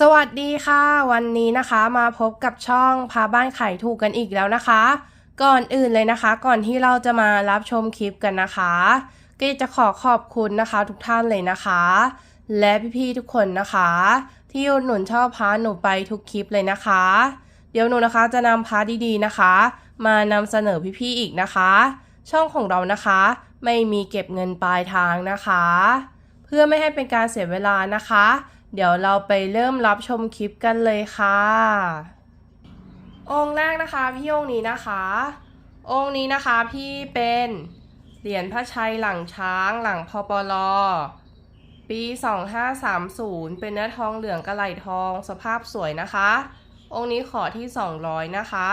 สวัสดีค่ะ วันนี้นะคะมาพบกับช่องพาบ้านไข่ถูกกันอีกแล้วนะคะ ก่อนอื่นเลยนะคะ ก่อนที่เราจะมารับชมคลิปกันนะคะ ก็จะขอขอบคุณนะคะทุกท่านเลยนะคะ และพี่ๆทุกคนนะคะ ที่อุดหนุนชอบพาหนูไปทุกคลิปเลยนะคะ เดี๋ยวหนูนะคะจะนำพาดีๆนะคะ มานำเสนอพี่ๆอีกนะคะ ช่องของเรานะคะ ไม่มีเก็บเงินปลายทางนะคะ เพื่อไม่ให้เป็นการเสียเวลานะคะ เดี๋ยวเราไปเริ่มรับชมคลิปกันเลยค่ะ องค์แรกนะคะพี่องค์นี้นะคะ องค์นี้นะคะพี่เป็นเหรียญพระชัยหลังช้างหลังพปลปี 2530 เป็นเนื้อทองเหลืองกระไหลทองสภาพสวยนะคะ องค์นี้ขอที่ 200 นะคะ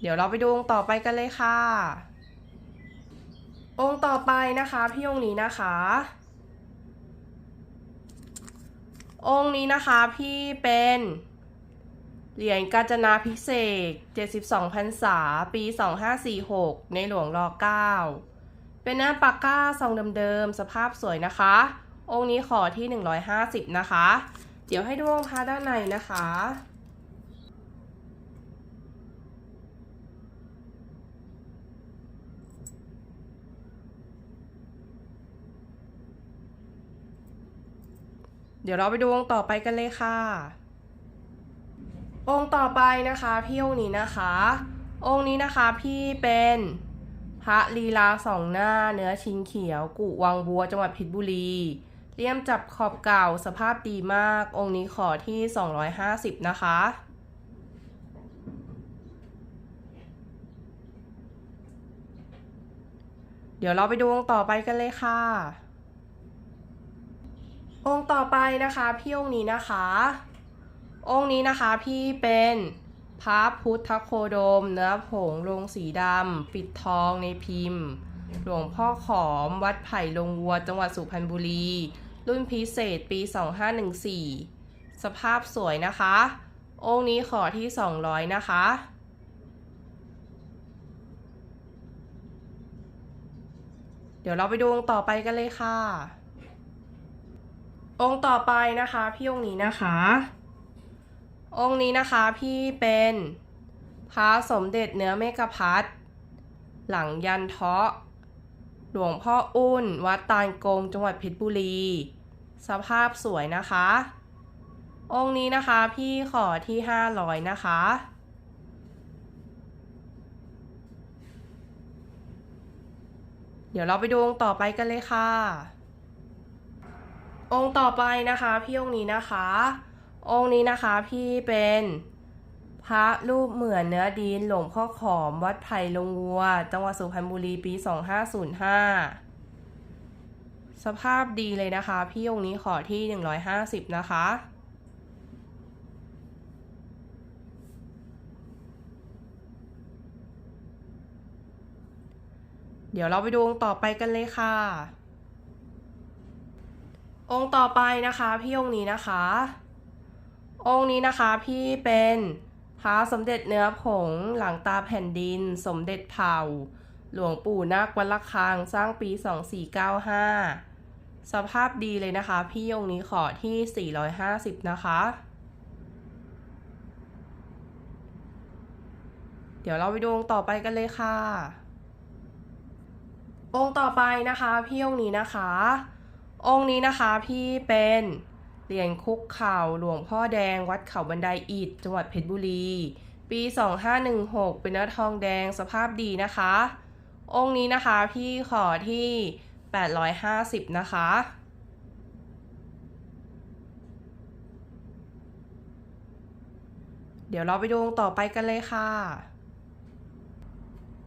เดี๋ยวเราไปดูองค์ต่อไปกันเลยค่ะ องค์ต่อไปนะคะพี่องค์นี้นะคะ องค์นี้นะคะพี่เป็นเหรียญกาญจนาพิเศษ 72พรรษา ปี 2546 ในหลวงร9เป็นหน้าปากก้าทรงเดิมๆ สภาพสวยนะคะ องค์นี้ขอที่ 150 นะคะ เดี๋ยวให้ดูองค์พระด้านในนะคะ เดี๋ยวเราไปดูองค์ต่อไปกันเลยค่ะ องค์ต่อไปนะคะพี่องค์นี้นะคะ องค์นี้นะคะพี่เป็นพระลีลาสองหน้าเนื้อชิงเขียว กุวังบัวจังหวัดเพชรบุรีเลี่ยมจับขอบเก่าสภาพดีมาก องค์นี้ขอที่ 250 นะคะ เดี๋ยวเราไปดูองค์ต่อไปกันเลยค่ะ องค์ต่อไปนะคะพี่องค์นี้นะคะ องค์นี้นะคะพี่เป็นพระพุทธโคดม เนื้อผงลงสีดำปิดทองในพิมพ์ หลวงพ่อขอมวัดไผ่ลงวัวจังหวัดสุพรรณบุรี รุ่นพิเศษปี 2514 สภาพสวยนะคะ องค์นี้ขอที่ 200 นะคะเดี๋ยวเราไปดูองค์ต่อไปกันเลยค่ะ องค์ต่อไปนะคะพี่องค์นี้นะคะ องค์นี้นะคะพี่เป็นพระสมเด็จเนื้อเมกพัทหลังยันเทาะ หลวงพ่ออุ้น วัดตาลกงจังหวัดเพชรบุรี สภาพสวยนะคะ องค์นี้นะคะพี่ขอที่ 500 นะคะ เดี๋ยวเราไปดูองค์ต่อไปกันเลยค่ะ องค์ต่อไปนะคะพี่องค์นี้นะคะ องค์นี้นะคะพี่เป็นพระรูปเหมือนเนื้อดินหลวงพ่อขอมวัดไผ่ลงวัว จังหวัดสุพรรณบุรีปี 2505 สภาพดีเลยนะคะ พี่องค์นี้ขอที่ 150 นะคะเดี๋ยวเราไปดูองค์ต่อไปกันเลยค่ะ องค์ต่อไปนะคะพี่องค์นี้นะคะ องค์นี้นะคะพี่เป็นพระสมเด็จเนื้อผงหลังตาแผ่นดิน สมเด็จเผ่า หลวงปู่นาควัดละคังสร้างปี 2495 สภาพดีเลยนะคะ พี่องค์นี้ขอที่ 450 นะคะ เดี๋ยวเราไปดูองค์ต่อไปกันเลยค่ะ องค์ต่อไปนะคะ พี่องค์นี้นะคะ องค์นี้นะคะพี่เป็นเหรียญคุกเข่าหลวงพ่อแดงวัดเขาบันไดอิฐจังหวัดเพชรบุรี ปี 2516 เป็นเนื้อทองแดงสภาพดีนะคะ องค์นี้นะคะพี่ขอที่ 850 นะคะเดี๋ยวเราไปดูองค์ต่อไปกันเลยค่ะ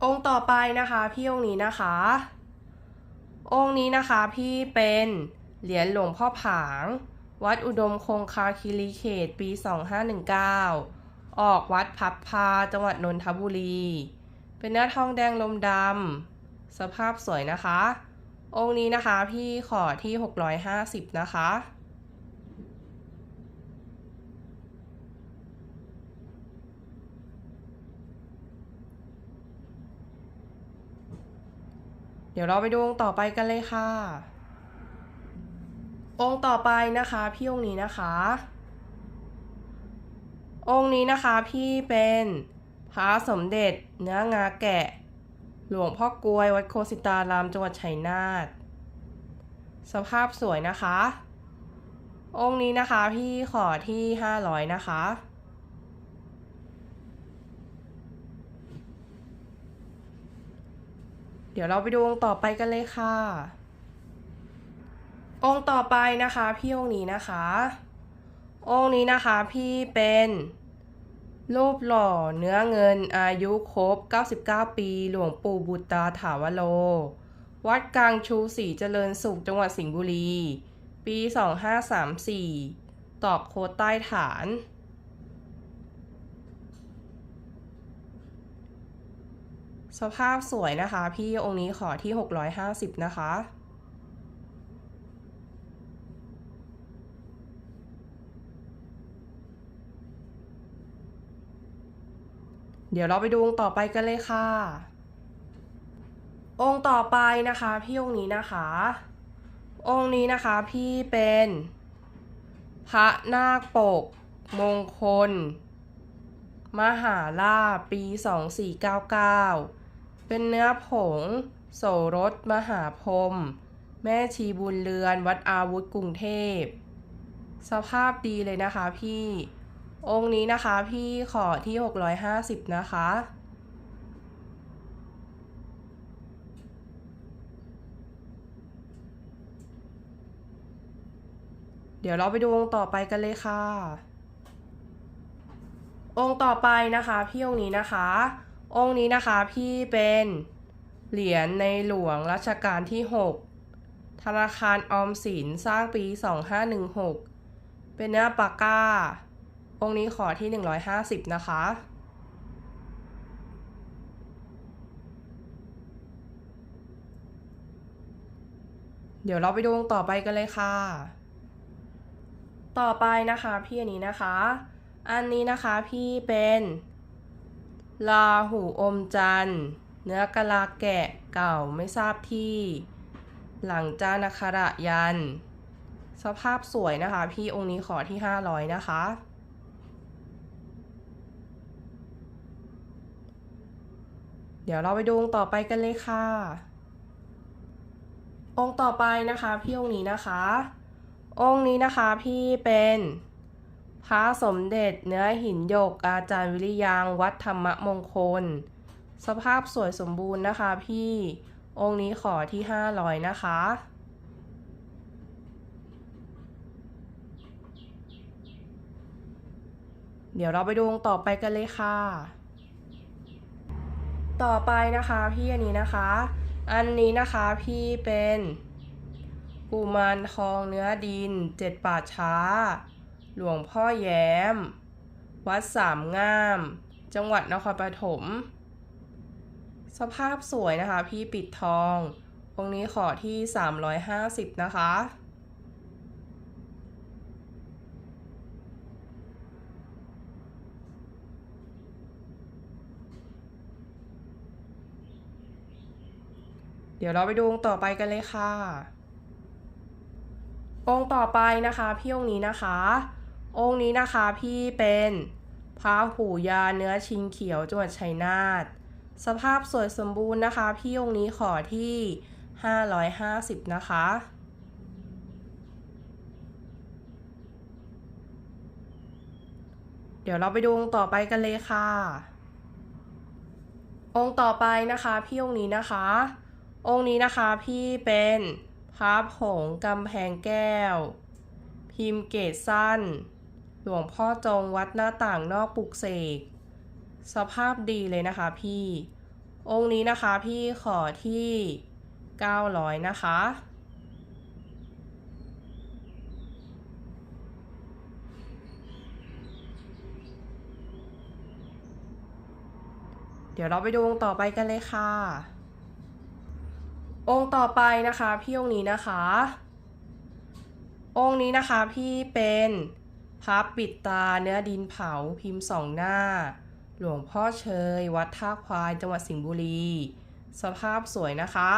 องค์ต่อไปนะคะ พี่องค์นี้นะคะ องค์นี้นะคะพี่เป็นเหรียญหลวงพ่อผาง วัดอุดมคงคาคิรีเขตปี 2519 ออกวัดพับพาจังหวัดนนทบุรี เป็นเนื้อทองแดงลมดำสภาพสวยนะคะ องค์นี้นะคะพี่ขอที่ 650 นะคะ เดี๋ยวเราไปดูองค์ต่อไปกันเลยค่ะ องค์ต่อไปนะคะ พี่องค์นี้นะคะ องค์นี้นะคะพี่เป็นพระสมเด็จเนื้องาแกะ หลวงพ่อกลวยวัดโคสิตารามจังหวัดชัยนาทสภาพสวยนะคะ องค์นี้นะคะพี่ขอที่ 500 นะคะ เดี๋ยวเราไปดูองค์ต่อไปกันเลยค่ะ องค์ต่อไปนะคะพี่องค์นี้นะคะ องค์นี้นะคะพี่เป็นรูปหล่อเนื้อเงินอายุครบ 99 ปี หลวงปู่บุตราถาวโล วัดกลางชูศรีเจริญสุขจังหวัดสิงห์บุรี ปี 2534 ตอบโคดใต้ฐาน สภาพสวยนะคะ พี่องค์นี้ขอที่ 650 นะคะ เดี๋ยวเราไปดูองค์ต่อไปกันเลยค่ะ องค์ต่อไปนะคะ พี่องค์นี้นะคะ องค์นี้นะคะพี่เป็นพระนาคปก มงคล มหาลาภปี 2499 เป็นเนื้อผง โสรสมหาพรมแม่ชีบุญเรือนวัดอาวุธกรุงเทพ สภาพดีเลยนะคะพี่ องค์นี้นะคะพี่ขอที่ 650 นะคะ เดี๋ยวเราไปดูองค์ต่อไปกันเลยค่ะ องค์ต่อไปนะคะพี่องค์นี้นะคะ องค์นี้นะคะพี่เป็นเหรียญในหลวงรัชกาลที่ 6 ธนาคารออมสินสร้างปี 2516 เป็นเนื้อปากกา องค์นี้ขอที่ 150 นะคะ เดี๋ยวเราไปดูองค์ต่อไปกันเลยค่ะ ต่อไปนะคะพี่อันนี้นะคะ อันนี้นะคะพี่เป็น ลาหูอมจันทร์ เนื้อกะลาแกะเก่าไม่ทราบที่ หลังจานาคาระยัน สภาพสวยนะคะ พี่องค์นี้ขอที่ 500 นะคะ เดี๋ยวเราไปดูองค์ต่อไปกันเลยค่ะ องค์ต่อไปนะคะ พี่องค์นี้นะคะ องค์นี้นะคะพี่เป็น พระสมเด็จเนื้อหินหยกอาจารย์วิริยังวัดธรรมมงคล สภาพสวยสมบูรณ์นะคะพี่ องค์นี้ขอที่ 500 นะคะ เดี๋ยวเราไปดูองค์ต่อไปกันเลยค่ะ ต่อไปนะคะพี่อันนี้นะคะ อันนี้นะคะพี่เป็นกุมารทองเนื้อดินเจ็ดป่าช้า หลวงพ่อแย้ม วัดสามงาม จังหวัดนครปฐม สภาพสวยนะคะ พี่ปิดทอง องค์นี้ขอที่ 350 นะคะเดี๋ยวเราไปดูองค์ต่อไปกันเลยค่ะ องค์ต่อไปนะคะ พี่องค์นี้นะคะ องค์นี้นะคะพี่เป็นพระหูยาเนื้อชิงเขียวจังหวัดชัยนาทสภาพสวยสมบูรณ์นะคะ พี่องค์นี้ขอที่ 550 นะคะ เดี๋ยวเราไปดูองค์ต่อไปกันเลยค่ะ องค์ต่อไปนะคะพี่องค์นี้นะคะ องค์นี้นะคะพี่เป็นพระผงกำแพงแก้ว พิมพ์เกตสั้น หลวงพ่อจงวัดหน้าต่างนอกปลุกเสก สภาพดีเลยนะคะพี่ องค์นี้นะคะพี่ขอที่ 900 นะคะ เดี๋ยวเราไปดูองค์ต่อไปกันเลยค่ะ องค์ต่อไปนะคะ พี่องค์นี้นะคะ องค์นี้นะคะพี่เป็น พับปิดตาเนื้อดินเผาพิมพ์สองหน้า หลวงพ่อเชย วัดท่าควายจังหวัดสิงห์บุรี สภาพสวยนะคะ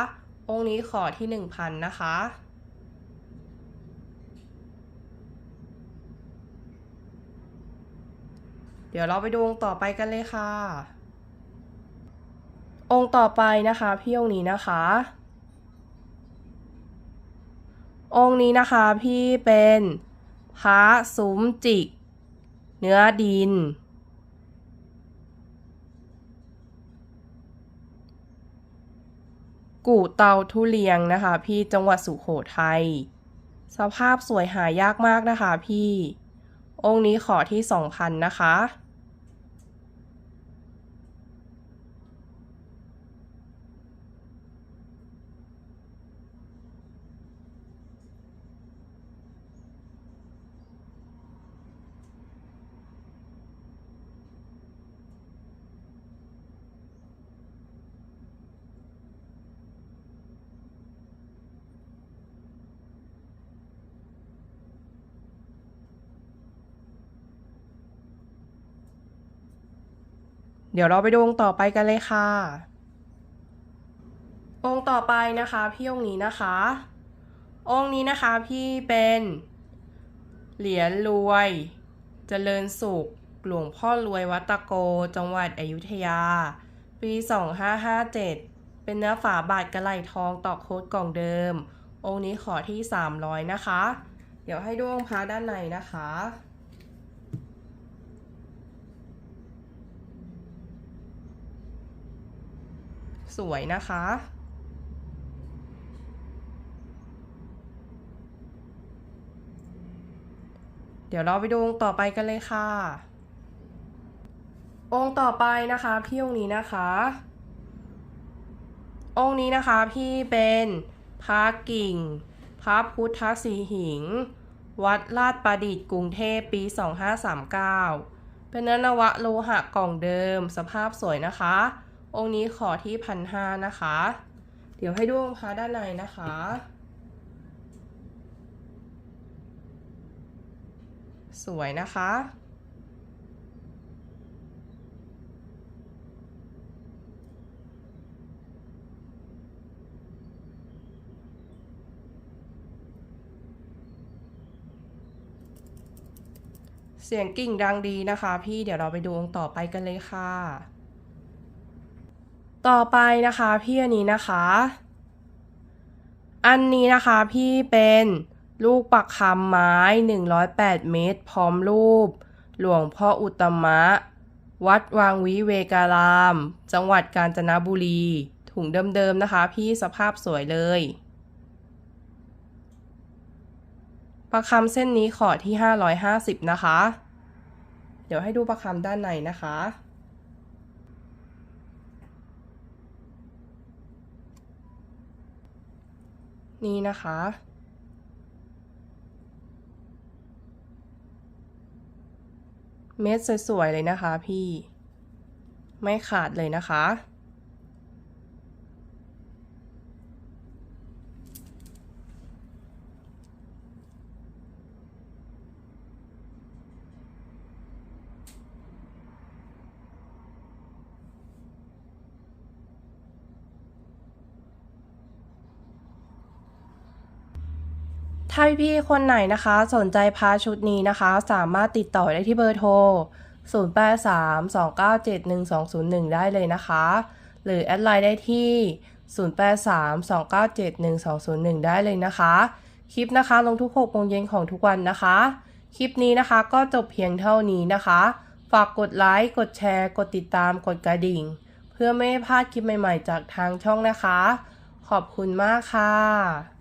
องค์นี้ขอที่ 1,000 นะคะเดี๋ยวเราไปดูองค์ต่อไปกันเลยค่ะ องค์ต่อไปนะคะพี่องค์นี้นะคะ องค์นี้นะคะพี่เป็น พระซุ้มจิก เนื้อดิน กู่เตาทุเรียงนะคะ พี่จังหวัดสุโขทัย สภาพสวยหายากมากนะคะพี่ องค์นี้ขอที่สองพันนะคะ เดี๋ยวเราไปดูองค์ต่อไปกันเลยค่ะ องค์ต่อไปนะคะพี่องค์นี้นะคะ องค์นี้นะคะพี่เป็นเหรียญรวยเจริญสุขหลวงพ่อรวยวัตโก จังหวัดอยุธยา ปี 2557 เป็นเนื้อฝาบาทกระไหลทองต่อโคดกล่องเดิม องค์นี้ขอที่ 300 นะคะ เดี๋ยวให้ดูองค์พระด้านในนะคะ สวยนะคะ เดี๋ยวเราไปดูองค์ต่อไปกันเลยค่ะ องค์ต่อไปนะคะ พี่องค์นี้นะคะ องค์นี้นะคะพี่เป็นพระกิ่ง พระพุทธสีหิง วัดลาดประดิษฐ์กรุงเทพปี 2539 เป็นเนื้อนวะโลหะกล่องเดิม สภาพสวยนะคะ องค์นี้ขอที่พันห้านะคะ เดี๋ยวให้ดูองค์พระด้านในนะคะ สวยนะคะเสียงกิ่งดังดีนะคะ พี่เดี๋ยวเราไปดูองค์ต่อไปกันเลยค่ะ ต่อไปนะคะพี่อันนี้นะคะ อันนี้นะคะพี่เป็นลูกปักคำไม้ 108 เมตร พร้อมรูป หลวงพ่ออุตมะ วัดวางวิเวการาม จังหวัดกาญจนบุรี ถุงเดิมๆนะคะ พี่สภาพสวยเลยประคำเส้นนี้ขอที่ 550 นะคะ เดี๋ยวให้ดูประคำด้านในนะคะ นี่นะคะ เม็ดสวยๆเลยนะคะพี่ ไม่ขาดเลยนะคะ ถ้าพี่ๆคนไหนนะคะ สนใจพาชุดนี้นะคะ สามารถติดต่อได้ที่เบอร์โทร 0832971201 ได้เลยนะคะ หรือแอดไลน์ได้ที่ 0832971201 ได้เลยนะคะ คลิปนะคะลงทุก6โมงเย็นของทุกวันนะคะ คลิปนี้นะคะก็จบเพียงเท่านี้นะคะ ฝากกดไลค์ กดแชร์ กดติดตาม กดกระดิ่ง เพื่อไม่ให้พลาดคลิปใหม่ๆ จากทางช่องนะคะ ขอบคุณมากค่ะ